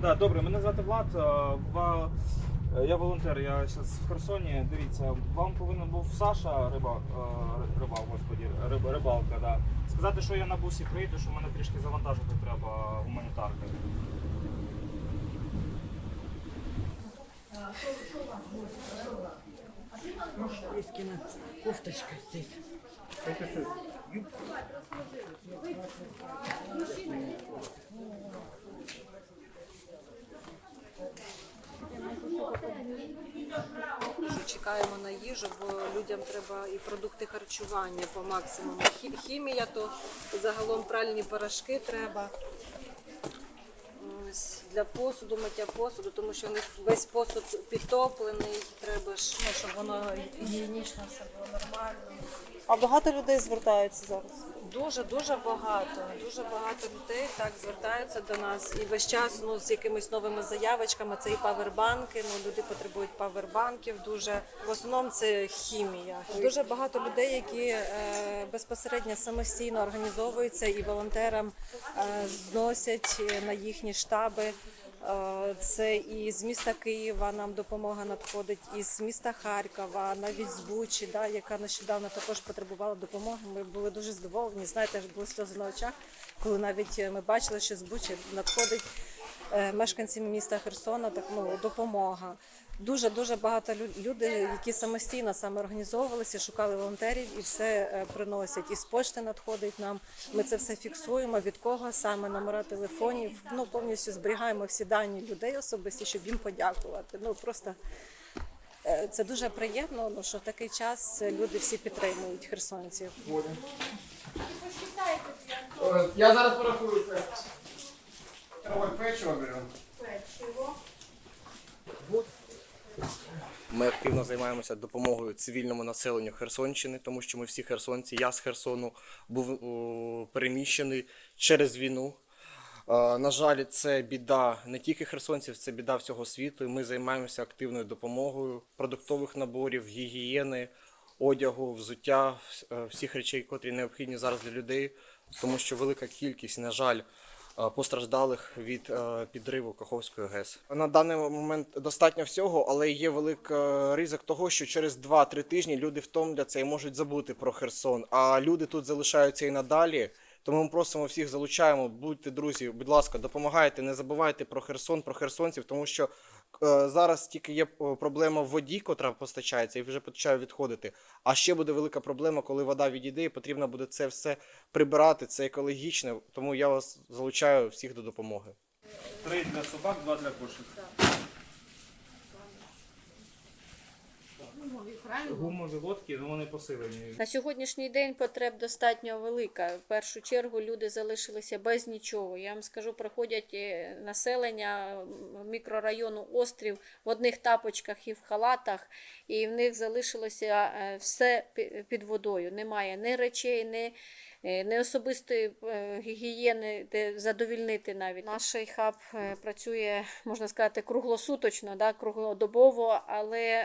Да, добре, мене звати Влад. е, Я волонтер, я зараз в Херсоні. Дивіться, вам повинен був Саша риба, е, господі, риб, рибалка, да. Сказати, що я на бусі приїду, що мене трішки завантажити треба гуманітарки. Лескина кофточка здесь. Чекаємо на їжу, бо людям треба і продукти харчування по максимуму. Хімія, то загалом пральні порошки треба. Ось, для посуду, миття посуду, тому що весь посуд підтоплений, треба ж. Ну, щоб воно гігієнічно все було нормально. А багато людей звертаються зараз. Дуже дуже багато. Дуже багато людей так звертаються до нас і весь час ну з якимись новими заявочками. Це і павербанки. Ну люди потребують павербанків. Дуже в основному це хімія. Дуже багато людей, які е, безпосередньо самостійно організовуються і волонтерам е, зносять на їхні штаби. Е, Це і з міста Києва нам допомога надходить, і з міста Харкова, навіть з Бучі, да, яка нещодавно також потребувала допомоги. Ми були дуже здивовані. Знаєте, були сльози на очах, коли навіть ми бачили, що з Бучі надходить е, мешканцям міста Херсона так, ну, допомога. Дуже дуже багато лю- людей, які самостійно саме організовувалися, шукали волонтерів і все е, приносять. І з пошти надходить нам. Ми це все фіксуємо. Від кого саме номера телефонів. Ну повністю зберігаємо всі дані людей особисті, щоб їм подякувати. Ну просто е, це дуже приємно, ну, що в такий час люди всі підтримують херсонців. Е, Я зараз порахую печиво беремо. Ми активно займаємося допомогою цивільному населенню Херсонщини, тому що ми всі херсонці. Я з Херсону був о, переміщений через війну. Е, На жаль, це біда не тільки херсонців, це біда всього світу. Ми займаємося активною допомогою продуктових наборів, гігієни, одягу, взуття, е, всіх речей, котрі необхідні зараз для людей, тому що велика кількість, на жаль, е, постраждалих від е, підриву Каховської ГЕС. На даний момент достатньо всього, але є великий ризик того, що через 2-3 тижні люди втомляться і можуть забути про Херсон. А люди тут залишаються і надалі. Тому ми просимо всіх залучаємо, будьте друзі, будь ласка, допомагайте, не забувайте про Херсон, про херсонців, тому що е, зараз тільки є е, проблема в воді, котра постачається, і вже почає відходити. А ще буде велика проблема, коли вода відійде, і потрібно буде це все прибирати. Це екологічно. Тому я вас залучаю всіх до допомоги. Три для собак, два для кошек. Гумові лодки, ну вони посилені. На сьогоднішній день потреб достатньо велика. В першу чергу люди залишилися без нічого. Я вам скажу, приходять е, населення мікрорайону Острів в одних тапочках і в халатах, і в них залишилося е, все під водою. Немає ні речей, ні, е, ні особистої е, гігієни, де задовільнити навіть. Наш хаб е, працює, можна сказати, круглосуточно, да, круглодобово, але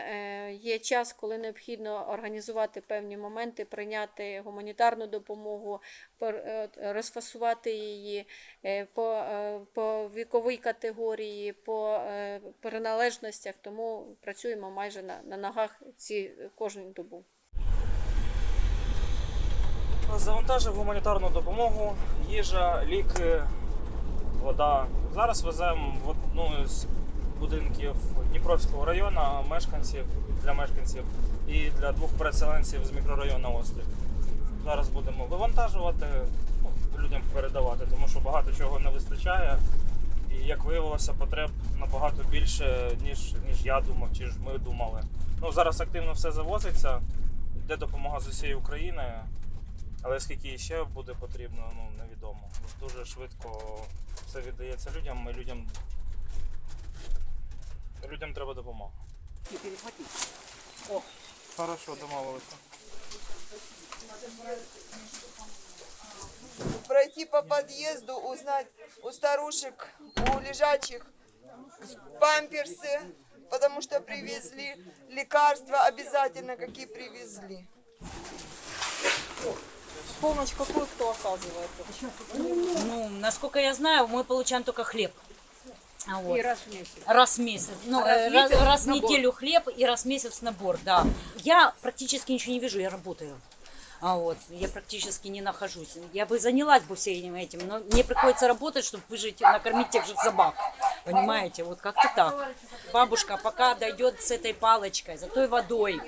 є час, коли необхідно організувати певні моменти, прийняти гуманітарну допомогу, розфасувати її по, по віковій категорії, по приналежностях, тому працюємо майже на, на ногах ці кожну добу. Завантажив гуманітарну допомогу, їжа, ліки, вода. Зараз веземо в одну з будинків Дніпровського району мешканців для мешканців і для двох переселенців з мікрорайону Острів. Зараз будемо вивантажувати, ну, людям передавати, тому що багато чого не вистачає. І як виявилося, потреб набагато більше, ніж, ніж я думав, чи ж ми думали. Ну, зараз активно все завозиться, йде допомога з усієї України. Але скільки ще буде потрібно, ну невідомо. Дуже швидко все віддається людям, і людям, людям треба допомога. О, хорошо, домовилися. пройти по подъезду, узнать у старушек, у лежачих памперсы, потому что привезли лекарства обязательно, какие привезли Помощь какую кто оказывает? Ну, насколько я знаю, мы получаем только хлеб. А вот. И раз в месяц. Раз в месяц. Ну, А раз э, в раз, месяц раз в набор. неделю хлеб и раз в месяц набор, да. Я практически ничего не вижу, я работаю. А вот, я практически не нахожусь. Я бы занялась бы всем этим, но мне приходится работать, чтобы выжить, накормить тех же собак. Понимаете, вот как-то так. Бабушка пока дойдет с этой палочкой, за той водой.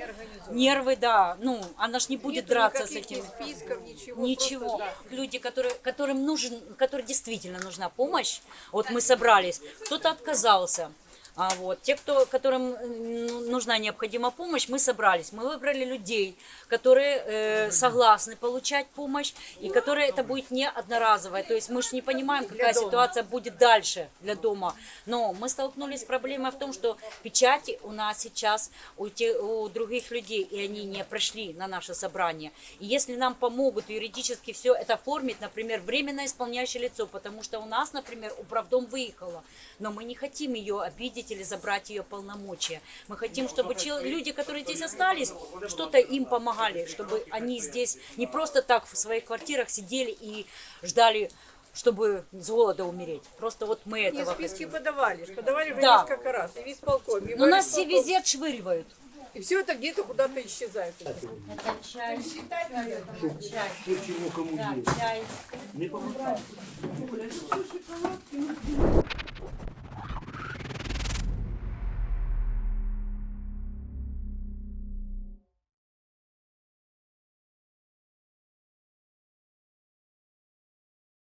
Нервы, да. Ну, она ж не будет драться с этим. списков, ничего. Ничего. Люди, которые, которым нужен, которым действительно нужна помощь, вот мы собрались, кто-то отказался. А вот те, кто, которым э, ну, нужна необходима помощь, мы собрались. Мы выбрали людей, которые э, согласны получать помощь и которые это будет не одноразовое. То есть мы же не понимаем, какая ситуация будет дальше для дома. Но мы столкнулись с проблемой в том, что печати у нас сейчас у, те- у других людей, и они не прошли на наше собрание. И если нам помогут юридически все это оформить, например, временно исполняющее лицо, потому что у нас, например, управдом выехала, но мы не хотим ее обидеть или забрать ее полномочия. Мы хотим, чтобы чел- люди, которые здесь остались, что-то им помогали, чтобы они здесь не просто так в своих квартирах сидели и ждали чтобы с голода умереть. Просто вот мы И этого списки хотим. подавали, подавали уже Да. несколько раз. И в исполкоме, и в Но нас все везде отшвыривают. И все это где-то куда-то исчезает. Это чай. Чай. Да, чай.